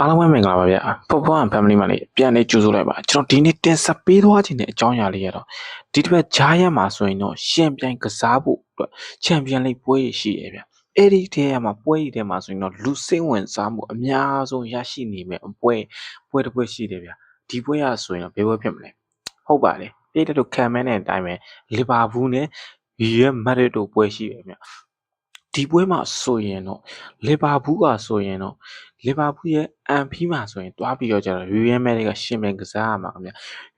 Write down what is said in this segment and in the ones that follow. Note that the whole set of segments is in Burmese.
အားလုံးပဲမင်္ဂလာပါဗျာပေါ့ပေါ့ and family မှာလေပြန်လေးကြိုဆိုလိုက်ပါကျွန်တော်ဒီနေ့တင်ဆက်ပေးသွားခြင်းတဲ့အကြောင်းအရာလေးရတော့ဒီတစ်ပတ်ဂျားရက်မှာဆိုရင်တော့ရှင်ပြိုင်ကစားဖို့အတွက်ချန်ပီယံလိပွဲရရှိတယ်ဗျအဲ့ဒီထဲမှာပွဲရထဲမှာဆိုရင်တော့လူစိတ်ဝင်စားမှုအများဆုံးရရှိနေမယ်ပွဲပွဲတစ်ပွဲရှိတယ်ဗျဒီပွဲရဆိုရင်တော့ဘယ်ပွဲဖြစ်မလဲဟုတ်ပါလေပြည်တဲ့တို့ခံမဲတဲ့အတိုင်းပဲလီဗာပူးနဲ့ရီယယ်မက်ဒရစ်တို့ပွဲရှိတယ်ဗျ ဒီပွဲမှာဆိုရင်တော့လီဗာပူးကဆိုရင်တော့လီဗာပူးရဲ့အန်ဖီမှာဆိုရင်တွားပြီးတော့ကျတော့ရီယယ်မဲတွေကရှင်မြန်ကစားရမှာခင်ဗျ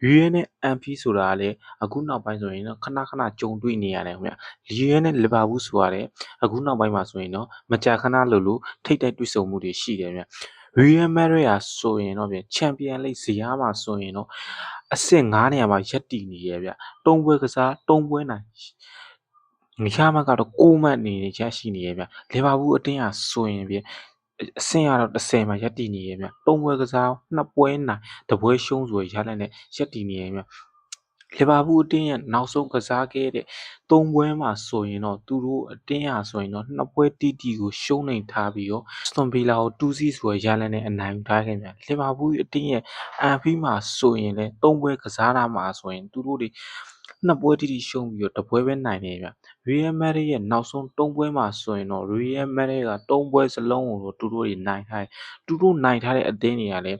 ရီယယ်နဲ့အန်ဖီဆိုတာကလည်းအခုနောက်ပိုင်းဆိုရင်တော့ခဏခဏကြုံတွေ့နေရတယ်ခင်ဗျရီယယ်နဲ့လီဗာပူးဆိုရတယ်အခုနောက်ပိုင်းမှာဆိုရင်တော့မကြာခဏလို့လို့ထိတ်တိုက်တွေ့ဆုံမှုတွေရှိတယ်ခင်ဗျရီယယ်မဲတွေကဆိုရင်တော့ပြန်ချန်ပီယံလိဇီယာမှာဆိုရင်တော့အဆင့်9နေရာမှာရပ်တည်နေရဗျတုံးပွဲကစားတုံးပွဲနိုင် နေရာမှာကတော့ကိုမတ်အနေနဲ့ရရှိနေရဗျလီဗာပူးအတင်းအားဆိုရင်ပြန်အဆင့်ကတော့10မှာရပ်တည်နေရဲ့ဗျသုံးပွဲကစားနှစ်ပွဲနိုင်တစ်ပွဲရှုံးဆိုရရလက်နဲ့ရပ်တည်နေရဲ့ဗျ လီဗာပူးအတင်းရဲ့နောက်ဆုံးကစားခဲ့တဲ့သုံးပွဲမှာဆိုရင်တော့သူတို့အတင်းဟာဆိုရင်တော့နှစ်ပွဲတီတီကိုရှုံးနေထားပြီးတော့စတွန်ဗီလာကို2-0ဆိုရရလက်နဲ့အနိုင်ယူထားခဲ့ဗျလီဗာပူးအတင်းရဲ့အန်ဖီမှာဆိုရင်လည်းသုံးပွဲကစားတာမှာဆိုရင်သူတို့တွေနှစ်ပွဲတီတီရှုံးပြီးတော့တစ်ပွဲပဲနိုင်နေဗျ Real Madrid ရဲ့နောက်ဆုံး၃ပွဲမှာဆိုရင်တော့ Real Madrid က၃ပွဲစလုံးကိုတော့သူတို့တွေနိုင်ထားတယ်။သူတို့နိုင်ထားတဲ့အသင်းတွေကလည်း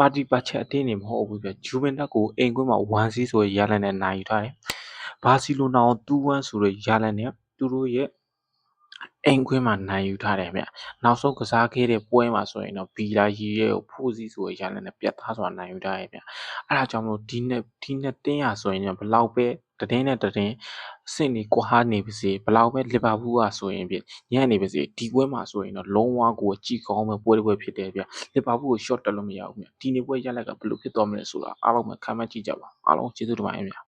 ပါတီပါချက်အသင်းတွေမဟုတ်ဘူးဗျ။ဂျူဗင်တက်ကိုအိမ်ကွင်းမှာ1-0ဆိုတဲ့ရလဒ်နဲ့နိုင်ယူထားတယ်။ဘာစီလိုနာကို2-1ဆိုတဲ့ရလဒ်နဲ့သူတို့ရဲ့အိမ်ခွင်းမှာနိုင်ယူထားတယ်ဗျ။နောက်ဆုံးကစားခဲ့တဲ့ပွဲမှာဆိုရင်တော့ဘီလာရီရဲ့ကိုဖိုးစီဆိုတဲ့ရလဒ်နဲ့ပြတ်သားစွာနိုင်ယူထားတယ်ဗျ။အဲဒါကြောင့်မလို့ဒီနှစ်ဒီနှစ်တင်းရဆိုရင်ဘလောက်ပဲတည်င်းနဲ့တည်င်း အဆင့်တွေကွာနေပါစေဘလောက်ပဲလီဗာပူးကဆိုရင်ဖြင့်ညံ့နေပါစေဒီပွဲမှာဆိုရင်တော့လုံးဝကိုကြည်ကောင်းမဲ့ပွဲတစ်ပွဲဖြစ်တယ်ဗျလီဗာပူးကို short တက်လို့မရဘူးဗျဒီနေ့ပွဲရက်လက်ကဘယ်လိုဖြစ်သွားမလဲဆိုတာအားလုံးပဲခံမှန်းကြည့်ကြပါအားလုံးကျေးဇူးတင်ပါတယ်ဗျ